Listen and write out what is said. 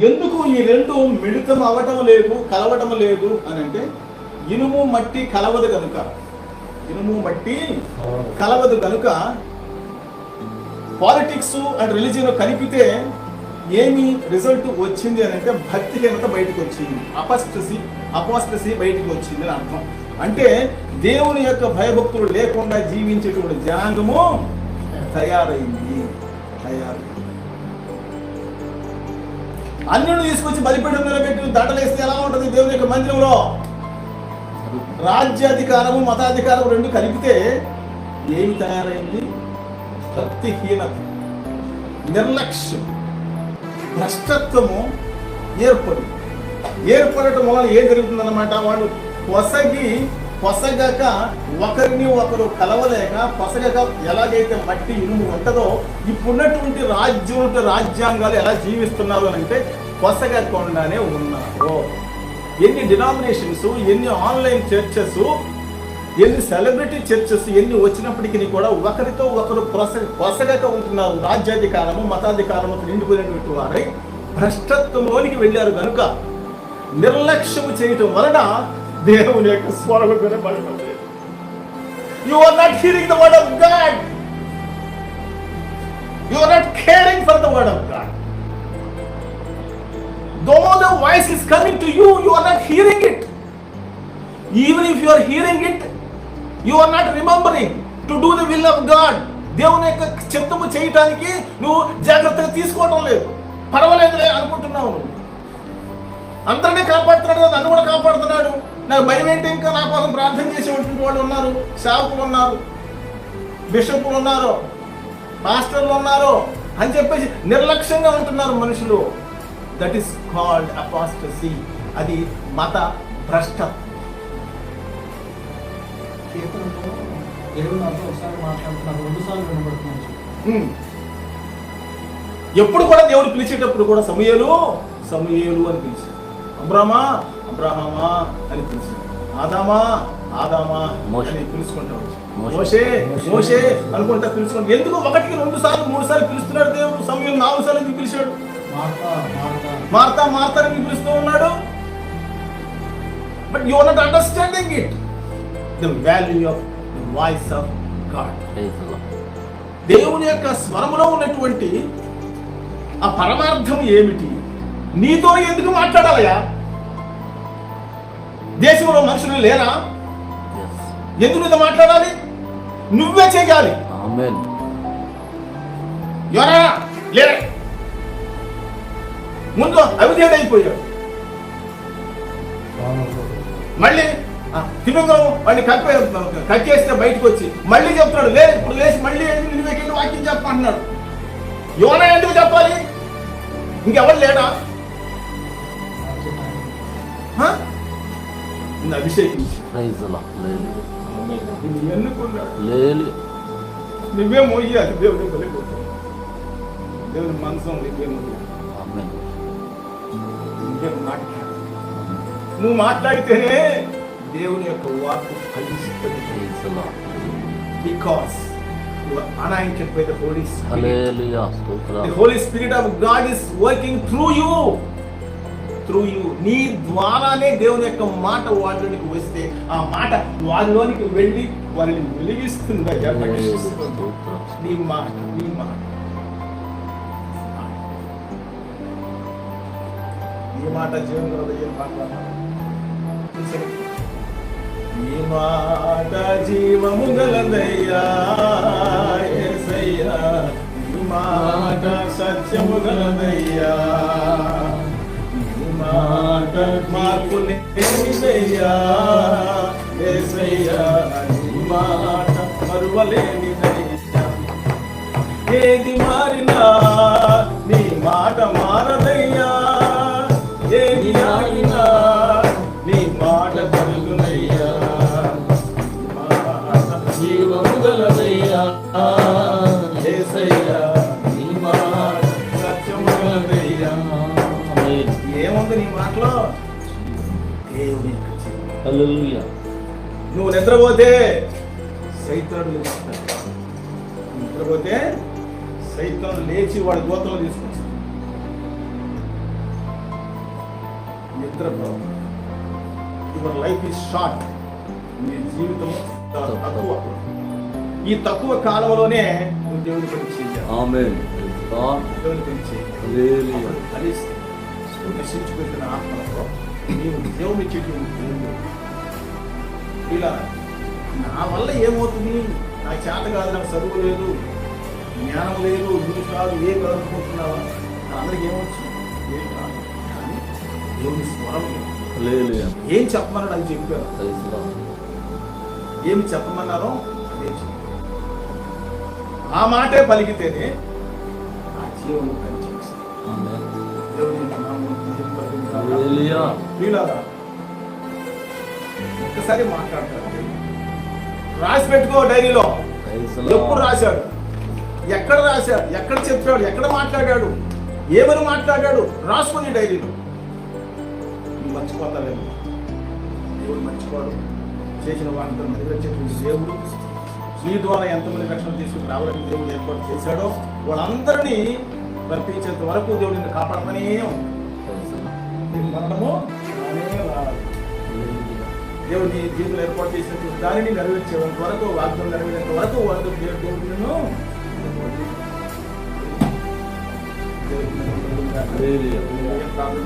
ఎందుకు ఈ రెండు మిళితం అవ్వటం లేదు కలవటం లేదు అని అంటే ఇనుము మట్టి కలవదు కనుక ఇనుము మట్టి కలవదు కనుక పాలిటిక్స్ అండ్ రిలీజియన్ కలిపితే ఏమి రిజల్ట్ వచ్చింది అని అంటే భక్తిహీనత బయటకు వచ్చింది అపస్టసి అపాస్టసి బయటకు వచ్చింది అని అర్థం. అంటే దేవుని యొక్క భయభక్తులు లేకుండా జీవించేటువంటి జనాంగము తయారైంది తయారైంది. అన్యుడు తీసుకొచ్చి బలిపీఠం నిలబెట్టిన దండలేస్తే ఎలా ఉంటుంది? దేవుని యొక్క మందిరంలో రాజ్యాధికారము మతాధికారము రెండు కలిపితే ఏమి తయారైంది? భక్తిహీనత నిర్లక్ష్యం భ్రష్టత్వము ఏర్పడి ఏర్పడటం వలన ఏం జరుగుతుందన్నమాట? వాడు పొసగి పొసగక ఒకరిని ఒకరు కలవలేక పొసగక ఎలాగైతే మట్టి ఇనుము ఉంటుందో ఇప్పుడున్నటువంటి రాజ్యం రాజ్యాంగాలు ఎలా జీవిస్తున్నారు అని అంటే పొసగకుండానే ఉన్నారు. ఎన్ని డినామినేషన్స్ ఎన్ని ఆన్లైన్ చర్చెస్ ఎన్ని సెలబ్రిటీ చర్చెస్ ఎన్ని వచ్చినప్పటికీ కూడా ఒకరితో ఒకరు పొస పొసగక ఉంటున్నారు. రాజ్యాధికారము మతాధికారము నిండిపోయినటువంటి వారై భ్రష్టత్వంలోనికి వెళ్ళారు కనుక నిర్లక్ష్యము చేయటం వలన దేవుని యొక్క స్వరము వినబడుతుంది you are not hearing the word of God you are not caring for the word of God though the voice is coming to you you are not hearing it even if you are hearing it you are not remembering to do the will of God దేవుని యొక్క చిత్తము చేయటానికి నువ్వు జాగ్రత్తగా తీసుకోవటం లేదు. పర్వాలేదులే అనుకుంటున్నావు. నువ్వు అందరినీ కాపాడుతున్నాడు నన్ను కూడా కాపాడుతున్నాడు. నాకు భయం ఏంటి ఇంకా నా కోసం ప్రార్థన చేసేటువంటి వాళ్ళు ఉన్నారు సేవకులు ఉన్నారు బిషపులు ఉన్నారు మాస్టర్లు ఉన్నారు అని చెప్పేసి నిర్లక్ష్యంగా ఉంటున్నారు మనుషులు. దట్ ఈస్ కాల్డ్ అపాస్టసీ అది మత భ్రష్ట. కీర్తనలో దేవుడు నాతో ఒకసారి మాట్లాడుతున్నారు రెండు సార్లు వినబడుతున్నాను ఎప్పుడు కూడా దేవుడు పిలిచేటప్పుడు కూడా సమయలు సమయలు అని పిలిచాడు. అబ్రామా అబ్రాహమా అని పిలిచాడు ఆదామా? ఆదామా మోషే. అని పిలుచుకుంటా వచ్చాడు. మోషే. మోషే అనుకుంటా పిలుచుకుంటా ఎందుకు? ఒకటికి రెండు సార్లు మూడు సార్లు పిలుస్తున్నాడు దేవుడు. సమయం నాలుగు సార్లు ఎందుకు పిలిచాడు? Martha Martha. అని పిలుస్తూ ఉన్నాడు. But you are not understanding it the value of the voice of God. దేవుని యొక్క స్వరములో ఉన్నటువంటి ఆ పరమార్థం ఏమిటి? నీతో ఎందుకు మాట్లాడాలయా దేశంలో మనుషులు లేరా. ఎందుకు మాట్లాడాలి? నువ్వే చేయాలి. ఎవరా? లేరా. ముందు అవిధేయుడు అయిపోయాడు. మళ్ళీ తిమింగలం వాడిని కప్పే కక్కేస్తే బయటకు వచ్చి మళ్ళీ చెప్తున్నాడు లేదు ఇప్పుడు లేచి మళ్ళీ నువ్వెక్కి వాక్యం చెప్పమంటున్నాడు యోన ఎందుకు చెప్పాలి? ఇంకెవరు లేడా? నిన్ను అభిషేకించి Praise the Lord. Hallelujah. నిన్ను ఎన్నుకున్నాడు Hallelujah. నువ్వే మోయాలి దేవుని బలిపోతావు దేవుని మనసం నువ్వే మోయాలి Amen. నువ్వే మాట్లాడు నువ్వు మాట్లాడితేనే దేవుని యొక్క వాక్కు ఫలిస్తుంది Praise the Lord. because you are anointed by the Holy Spirit. Hallelujah. The Stotram. Holy Spirit of God is working through you. Through you. నీ ద్వారానే దేవుని యొక్క మాట వాళ్ళలోనికి వస్తే ఆ మాట వాళ్ళలోనికి వెళ్ళి వారిని వెలిగిస్తుంది. అయ్యా, ప్రకాశిస్తుంది. Stotram. నీ మాట నీ మాట. ఈ మాట జీవన హృదయం మాట్లాడాలి మాట జీవము గలదయ్యా? మాట సత్యము గలదయ్యా? ఈ మాట మాట మరువలేనిదయ్యా. ఏది మారినా నీ మాట మారదయ్యా. ఏది ఆగినా నీ మాట కలుగునయ్యా. జీవము ఏసయ్యా ఏముంది నీ మాటలో? దేవుని. నువ్వు నిద్రపోతే లేస్తాడు నిద్రపోతే సైతం లేచి వాడి గోత్రం తీసుకొస్తాడు నిద్రపో యువర్ లైఫ్ ఇస్ షార్ట్. నీ జీవితం తక్కువ. ఈ తక్కువ కాలంలోనే నువ్వు దేవుని పని చేయాలి దేవుని పని చేయాలి కలిసి నశించిపోతున్న ఆత్మలతో నీవు దేవుని చెట్టు ఇలా నా వల్ల ఏమవుతుంది? నాకు చేత కాదు నాకు చదువు లేదు జ్ఞానం లేదు ఇంగ్లీష్ రాదు ఏం కాదు అనుకుంటున్నావా? అందరికి ఏమొచ్చు? ఏం కాదు. కానీ దేవుని స్వరం లేదు. ఏం చెప్పమన్నాడు? అది చెప్పారు. ప్రైజ్ లార్డ్ ఏం చెప్పమన్నారో అదే ఆ మాటే పలికితేనే ఆ జీవనం పనిచేస్తుంది. ఒక్కసారి మాట్లాడతారు రాసి పెట్టుకో డైరీలో. ఎప్పుడు రాశాడు? ఎక్కడ రాశాడు? ఎక్కడ చెప్పాడు? ఎక్కడ మాట్లాడాడు? ఏమని మాట్లాడాడు? రాసుకుని డైరీలో. మర్చిపోతావేమో. దేవుడు మర్చిపోడు. చేసిన వాటితో నెరవేర్చేటువంటి దేవుడు. నీ ద్వారా ఎంతమంది రక్షణ తీసుకుని రావాలని దేవుడు ఏర్పాటు చేశాడో వాళ్ళందరినీ రప్పించేంత వరకు దేవుడు నిన్ను కాపాడమనే లార్డ్ నీ మరణము దేవుడు నీ జీవితంలో ఏర్పాటు చేసినటువంటి దానిని నెరవేర్చేంత వరకు వాగ్దానం నెరవేరేంత వరకు వరకు దేవుడు దేవుడు ప్రార్థన